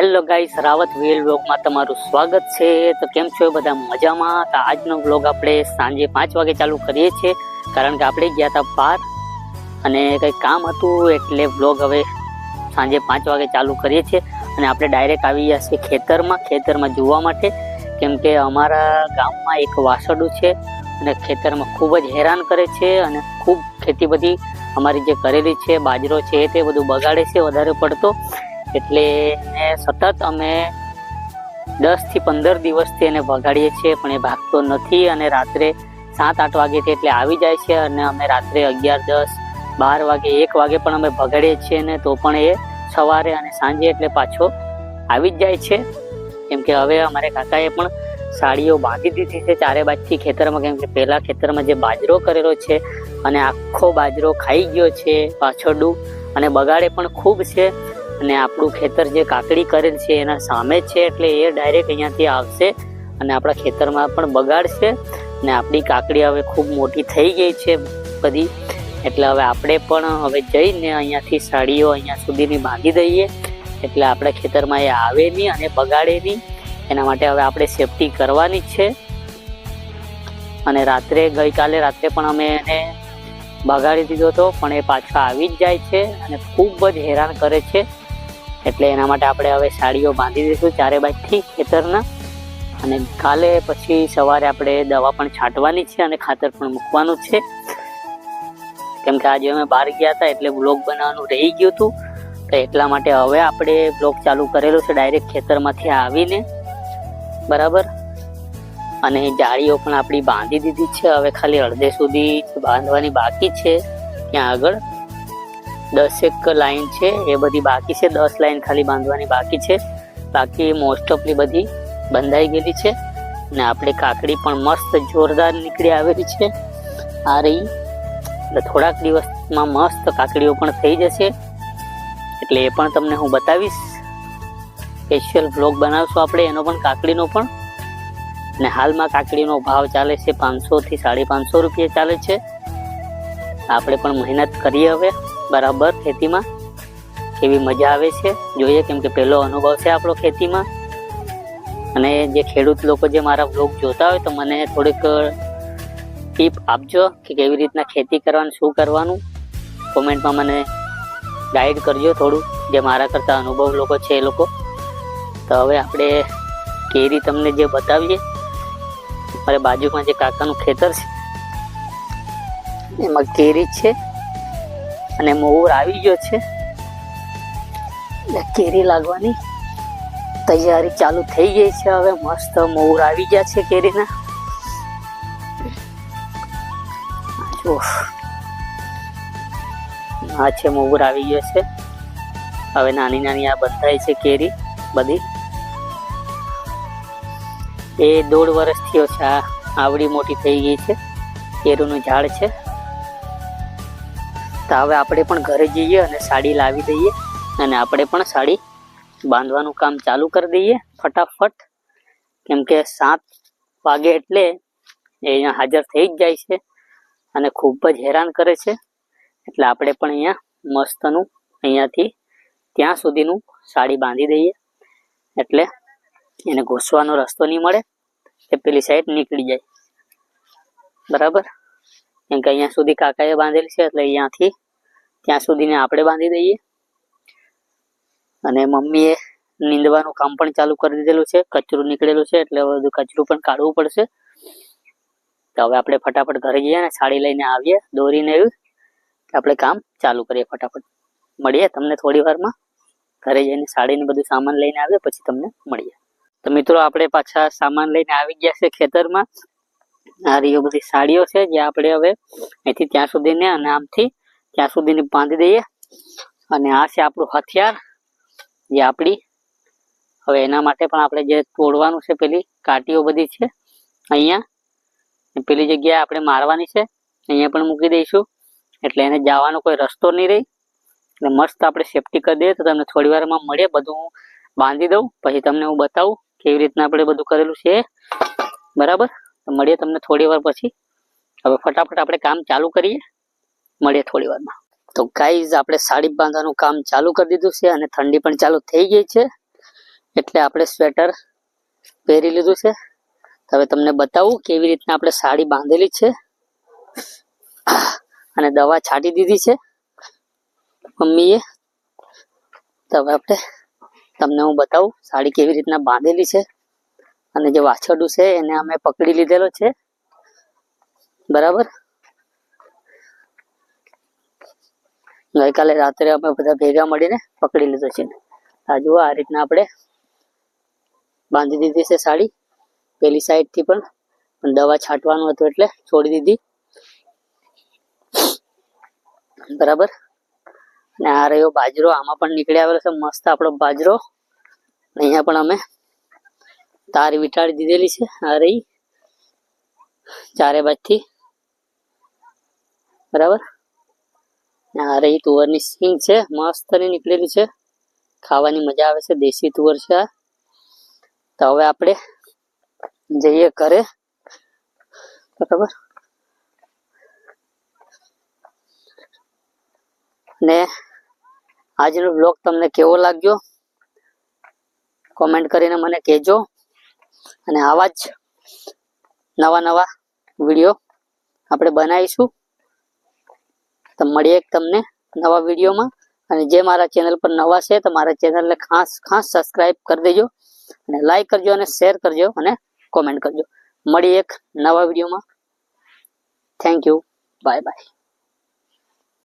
Hello guys Rawat wheel વ્લોગમાં તમારું સ્વાગત છે. તો કેમ છો? બધા મજામાં? તો આજનો વ્લોગ આપણે સાંજે પાંચ વાગે ચાલુ કરીએ છીએ. કારણ કે આપણે ગયા હતા બહાર અને કંઈ કામ હતું એટલે વ્લોગ હવે સાંજે પાંચ વાગે ચાલુ કરીએ છીએ. અને આપણે ડાયરેક્ટ આવી ગયા છીએ ખેતરમાં ખેતરમાં જોવા માટે. કેમ કે અમારા ગામમાં એક વાસડું છે અને ખેતરમાં ખૂબ જ હેરાન કરે છે અને ખૂબ ખેતી બધી અમારી જે કરેલી છે, બાજરો છે તે બધું બગાડે છે, વધારે પડતો. એટલે એને સતત અમે દસથી પંદર દિવસથી એને ભગાડીએ છીએ, પણ એ ભાગતો નથી અને રાત્રે સાત આઠ વાગેથી એટલે આવી જાય છે અને અમે રાત્રે અગિયાર, દસ, બાર વાગે, એક વાગે પણ અમે ભગાડીએ છીએ ને તો પણ એ સવારે અને સાંજે એટલે પાછો આવી જ જાય છે. કેમ કે હવે અમારે કાકાએ પણ સાડીઓ બાંધી દીધી છે ચારે બાજથી ખેતરમાં, કેમ કે પહેલાં ખેતરમાં જે બાજરો કરેલો છે અને આખો બાજરો ખાઈ ગયો છે પાછળડું અને બગાડે પણ ખૂબ છે. અને આપણું ખેતર જે કાકડી કરેલ છે એના સામે જ છે, એટલે એ ડાયરેક્ટ અહીંયાથી આવશે અને આપણા ખેતરમાં પણ બગાડશે. અને આપણી કાકડી હવે ખૂબ મોટી થઈ ગઈ છે બધી, એટલે હવે આપણે પણ હવે જઈને અહીંયાથી સાડીઓ અહીંયા સુધીની બાંધી દઈએ. એટલે આપણા ખેતરમાં એ આવે નહીં અને બગાડે નહીં. એના માટે હવે આપણે સેફટી કરવાની જ છે. અને રાત્રે, ગઈકાલે રાત્રે પણ અમે એને બગાડી દીધો હતો, પણ એ પાછો આવી જ જાય છે અને ખૂબ જ હેરાન કરે છે. એટલે એના માટે આપણે હવે સાડીઓ બાંધી દઈશું ચારે બાજથી ખેતરના. અને કાલે પછી સવારે આપણે દવા પણ છાંટવાની છે અને ખાતર પણ મૂકવાનું છે. કેમ કે આજે અમે બહાર ગયા હતા એટલે બ્લોગ બનાવવાનું રહી ગયું હતું. તો એટલા માટે હવે આપણે બ્લોગ ચાલુ કરેલો છે ડાયરેક્ટ ખેતરમાંથી આવીને. બરાબર? અને જાળીઓ પણ આપણી બાંધી દીધી છે. હવે ખાલી અડધે સુધી બાંધવાની બાકી છે. ત્યાં આગળ. દસેક લાઈન છે, એ બધી બાકી છે. દસ લાઈન ખાલી બાંધવાની બાકી છે. બાકી મોસ્ટ ઓફલી બધી બંધાઈ ગયેલી છે. ને આપણે કાકડી પણ મસ્ત જોરદાર નીકળી આવેલી છે. આ રહી. થોડાક દિવસમાં મસ્ત કાકડીઓ પણ થઈ જશે. એટલે એ પણ તમને હું બતાવીશ. સ્પેશિયલ બ્લોગ બનાવશું આપણે, એનો પણ કાકડીનો પણ. ને હાલમાં કાકડીનો ભાવ ચાલે છે પાંચસો થી સાડી પાંચસો રૂપિયા ચાલે છે. આપણે પણ મહેનત કરીએ હવે. બરાબર ખેતીમાં? કેવી મજા આવે છે? જોઈએ, કેમ કે પહેલો અનુભવ છે આપણો ખેતીમાં. અને જે ખેડૂત લોકો જે મારા બ્લોગ જોતા હોય, તો મને થોડીક ટીપ આપજો કે કેવી રીતના ખેતી કરવાનું, શું કરવાનું. કોમેન્ટમાં મને ગાઈડ કરજો થોડું, જે મારા કરતાં અનુભવ લોકો છે એ લોકો. તો હવે આપણે કેરી તમને જે બતાવીએ મારે બાજુમાં જે કાકાનું ખેતર છે, એમાં કેરી છે. અને મોર આવી ગયો છે. એટલે કેરી લાગવાની તૈયારી ચાલુ થઈ ગઈ છે હવે. મસ્ત મોર આવી ગયા છે કેરીના. જો. આ છે મોર આવી ગયો છે. હવે નાની નાની આ બંધાય છે કેરી બધી. એ દોઢ વર્ષ થયો છે. આ આવડી મોટી થઈ ગઈ છે. કેરીનું ઝાડ છે. તો હવે આપણે પણ ઘરે જઈએ અને સાડી લાવી દઈએ અને આપણે પણ સાડી બાંધવાનું કામ ચાલુ કરી દઈએ ફટાફટ. કેમ કે સાત વાગે એટલે એ અહીંયા હાજર થઈ જ જાય છે અને ખૂબ જ હેરાન કરે છે. એટલે આપણે પણ અહીંયા મસ્તનું અહીંયાથી ત્યાં સુધીનું સાડી બાંધી દઈએ. એટલે એને ઘૂસવાનો રસ્તો નહીં મળે. એ પેલી સાઈડ નીકળી જાય. બરાબર? કેમ કે અહીંયા સુધી કાકાએ બાંધેલી છે એટલે અહીંયાથી ત્યાં સુધીને આપણે બાંધી દઈએ. અને મમ્મીએ નીંદવાનું કામ પણ ચાલુ કરી દીધેલું છે, કચરું નીકળેલું છે, એટલે બધું કચરું પણ કાઢવું પડશે. તો હવે આપણે ફટાફટ ઘરે જઈએ ને સાડી લઈને આવીએ, દોરીને એવી. આપણે કામ ચાલુ કરીએ ફટાફટ. મળીએ તમને થોડી વારમાં. ઘરે જઈને સાડીને બધું સામાન લઈને આવીએ, પછી તમને મળીએ. તો મિત્રો, આપણે પાછા સામાન લઈને આવી ગયા છે ખેતરમાં. આ રીઓ બધી સાડીઓ છે, જે આપણે હવે અહીંથી ત્યાં સુધીને અને આમથી ત્યાં સુધીની બાંધી દઈએ. અને આ છે આપણું હથિયાર, જે આપણી, હવે એના માટે પણ આપણે જે તોડવાનું છે પેલી કાટીઓ બધી છે, અહીંયા. પેલી જગ્યાએ આપણે મારવાની છે, અહીંયા પણ મૂકી દઈશું. એટલે એને જવાનો કોઈ રસ્તો નહીં રહી. એટલે મસ્ત આપણે સેફટી કરી દઈએ તો તમને થોડી વારમાં મળીએ બધું બાંધી દઉં. પછી તમને હું બતાવું કેવી રીતના આપણે બધું કરેલું છે. બરાબર? મળીએ તમને થોડી વાર પછી. હવે ફટાફટ આપણે કામ ચાલુ કરીએ. મળીએ થોડી વારમાં. તો ગાઈઝ આપણે સાડી બાંધવાનું કામ ચાલુ કરી દીધું છે અને ઠંડી પણ ચાલુ થઈ ગઈ છે. એટલે આપણે સ્વેટર પહેરી લીધું છે. હવે તમને બતાવું કેવી રીતના આપણે સાડી બાંધેલી છે. અને દવા છાંટી દીધી છે મમ્મીએ. તો હવે આપણે તમને હું બતાવું સાડી કેવી રીતના બાંધેલી છે. અને જે વાછરડું છે એને અમે પકડી લીધેલો છે. બરાબર? ગઈકાલે રાત્રે અમે બધા ભેગા મળીને પકડી લીધો છે. આ જુઓ આ રીતના આપણે બાંધી દીધી છે સાડી. પેલી સાઈડથી પણ પણ દવા છાંટવાનું હતું એટલે છોડી દીધી. બરાબર? અને આ રહ્યો બાજરો. આમાં પણ નીકળી આવેલો છે. મસ્ત આપણો બાજરો. અહીંયા પણ અમે તાર વીંટાળી દીધેલી છે, આ રહી. ચારે બાજથી. બરાબર? આ રહી તુવરની સિંગ છે, મસ્ત નીકળેલી છે. ખાવાની મજા આવે છે, દેશી તુવર છે આ. તો હવે આપણે જઈએ ઘરે. બરાબર? ને આજનો બ્લોગ તમને કેવો લાગ્યો? કોમેન્ટ કરીને મને કહેજો. અને આવા જ નવા નવા વીડિયો આપણે બનાવીશું. તો મળીએ તમને નવા વિડીયોમાં. અને જે મારા ચેનલ પર નવા છે, તો મારા ચેનલને ખાસ ખાસ સબસ્ક્રાઇબ કરી દેજો. અને લાઈક કરજો અને શેર કરજો અને કોમેન્ટ કરજો. મળીએ એક નવા વિડીયોમાં. Thank you bye bye